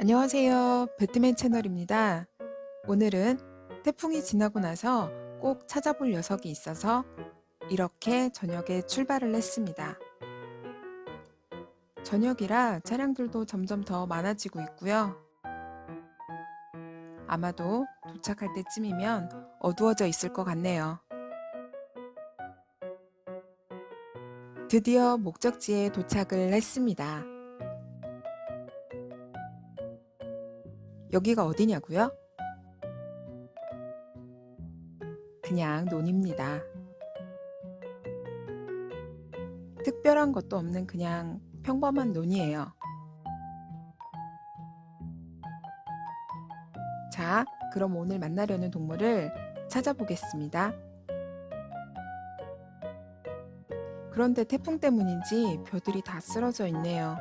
안녕하세요. 배트맨 채널입니다. 오늘은 태풍이 지나고 나서 꼭 찾아볼 녀석이 있어서 이렇게 저녁에 출발을 했습니다. 저녁이라 차량들도 점점 더 많아지고 있고요. 아마도 도착할 때쯤이면 어두워져 있을 것 같네요. 드디어 목적지에 도착을 했습니다. 여기가 어디냐고요? 그냥 논입니다. 특별한 것도 없는 그냥 평범한 논이에요. 자, 그럼 오늘 만나려는 동물을 찾아보겠습니다. 그런데 태풍 때문인지 벼들이 다 쓰러져 있네요.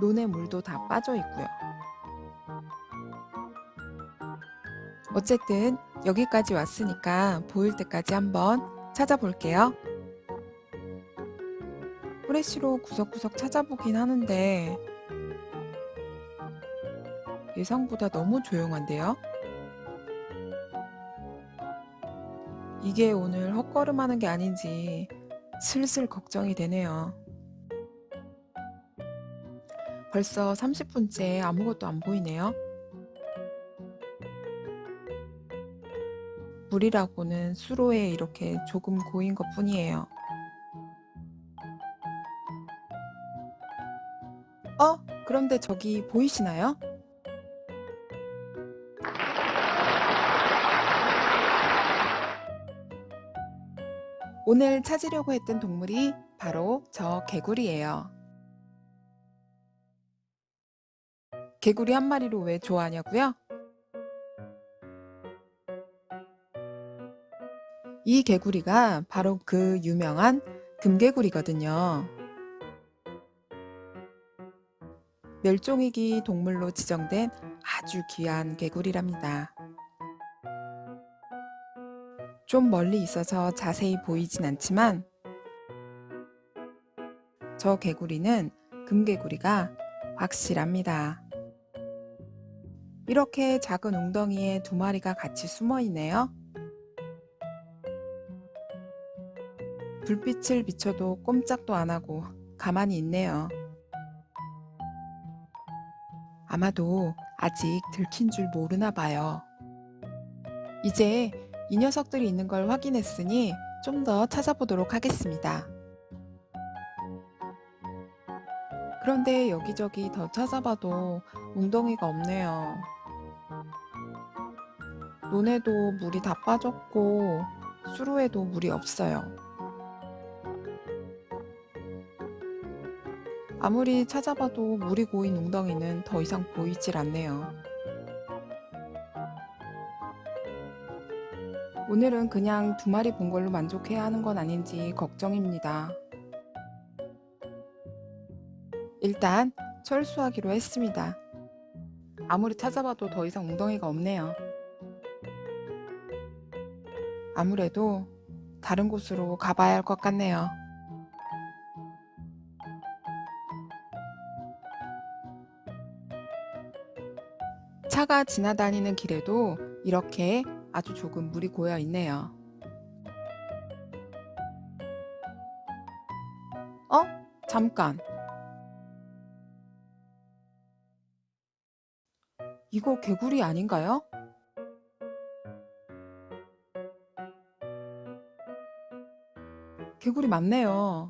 논의 물도 다 빠져 있고요. 어쨌든 여기까지 왔으니까 보일 때까지 한번 찾아볼게요. 후레쉬로 구석구석 찾아보긴 하는데 예상보다 너무 조용한데요? 이게 오늘 헛걸음하는 게 아닌지 슬슬 걱정이 되네요. 벌써 30분째 아무것도 안 보이네요. 물이라고는 수로에 이렇게 조금 고인 것 뿐이에요. 어? 그런데 저기 보이시나요? 오늘 찾으려고 했던 동물이 바로 저 개구리예요. 개구리 한 마리로 왜 좋아하냐고요? 이 개구리가 바로 그 유명한 금개구리거든요. 멸종위기 동물로 지정된 아주 귀한 개구리랍니다. 좀 멀리 있어서 자세히 보이진 않지만 저 개구리는 금개구리가 확실합니다. 이렇게 작은 웅덩이에 두 마리가 같이 숨어 있네요. 불빛을 비춰도 꼼짝도 안 하고 가만히 있네요. 아마도 아직 들킨 줄 모르나 봐요. 이제 이 녀석들이 있는 걸 확인했으니 좀 더 찾아보도록 하겠습니다. 그런데 여기저기 더 찾아봐도 웅덩이가 없네요. 논에도 물이 다 빠졌고 수로에도 물이 없어요. 아무리 찾아봐도 물이 고인 웅덩이는 더 이상 보이질 않네요. 오늘은 그냥 두 마리 본 걸로 만족해야 하는 건 아닌지 걱정입니다. 일단 철수하기로 했습니다. 아무리 찾아봐도 더 이상 웅덩이가 없네요. 아무래도 다른 곳으로 가봐야 할 것 같네요. 차가 지나다니는 길에도 이렇게 아주 조금 물이 고여 있네요. 어? 잠깐. 이거 개구리 아닌가요? 개구리 맞네요.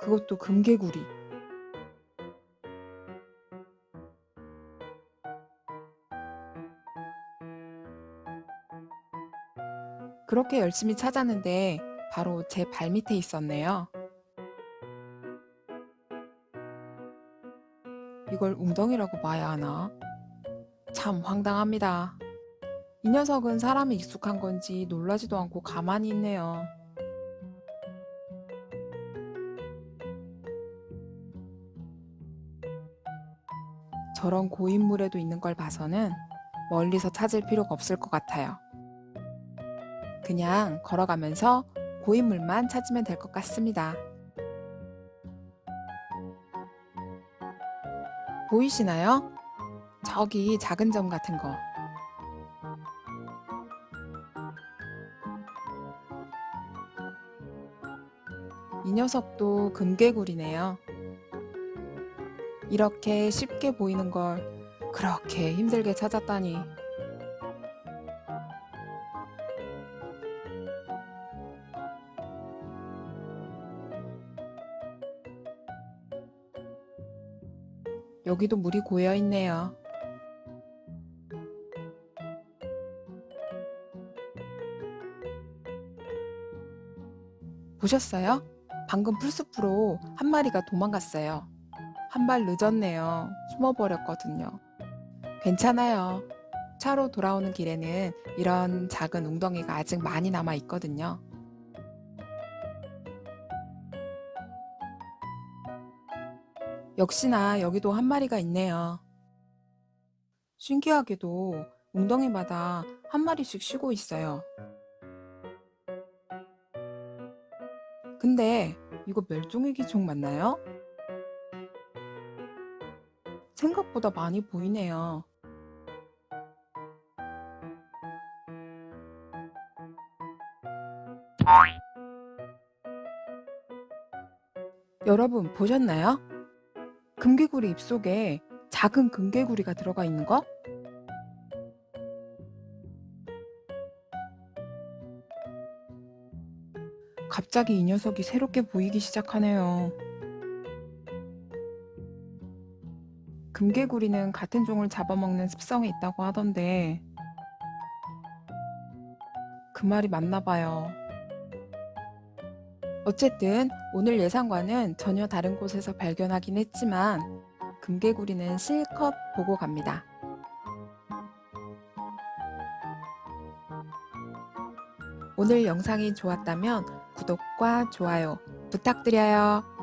그것도 금개구리. 그렇게 열심히 찾았는데 바로 제 발밑에 있었네요. 이걸 웅덩이라고 봐야 하나? 참 황당합니다. 이 녀석은 사람에 익숙한 건지 놀라지도 않고 가만히 있네요. 저런 고인물에도 있는 걸 봐서는 멀리서 찾을 필요가 없을 것 같아요. 그냥 걸어가면서 고인물만 찾으면 될 것 같습니다. 보이시나요? 저기 작은 점 같은 거. 이 녀석도 금개구리네요. 이렇게 쉽게 보이는 걸 그렇게 힘들게 찾았다니. 여기도 물이 고여 있네요. 보셨어요? 방금 풀숲으로 한 마리가 도망갔어요. 한 발 늦었네요. 숨어버렸거든요. 괜찮아요. 차로 돌아오는 길에는 이런 작은 웅덩이가 아직 많이 남아 있거든요. 역시나 여기도 한 마리가 있네요. 신기하게도 웅덩이마다 한 마리씩 쉬고 있어요. 근데 이거 멸종위 기종 맞나요? 생각보다 많이 보이네요. 여러분 보셨나요? 금개구리 입속에 작은 금개구리가 들어가 있는 거? 갑자기 이 녀석이 새롭게 보이기 시작하네요. 금개구리는 같은 종을 잡아먹는 습성이 있다고 하던데 그 말이 맞나 봐요. 어쨌든 오늘 예상과는 전혀 다른 곳에서 발견하긴 했지만 금개구리는 실컷 보고 갑니다. 오늘 영상이 좋았다면 구독과 좋아요 부탁드려요.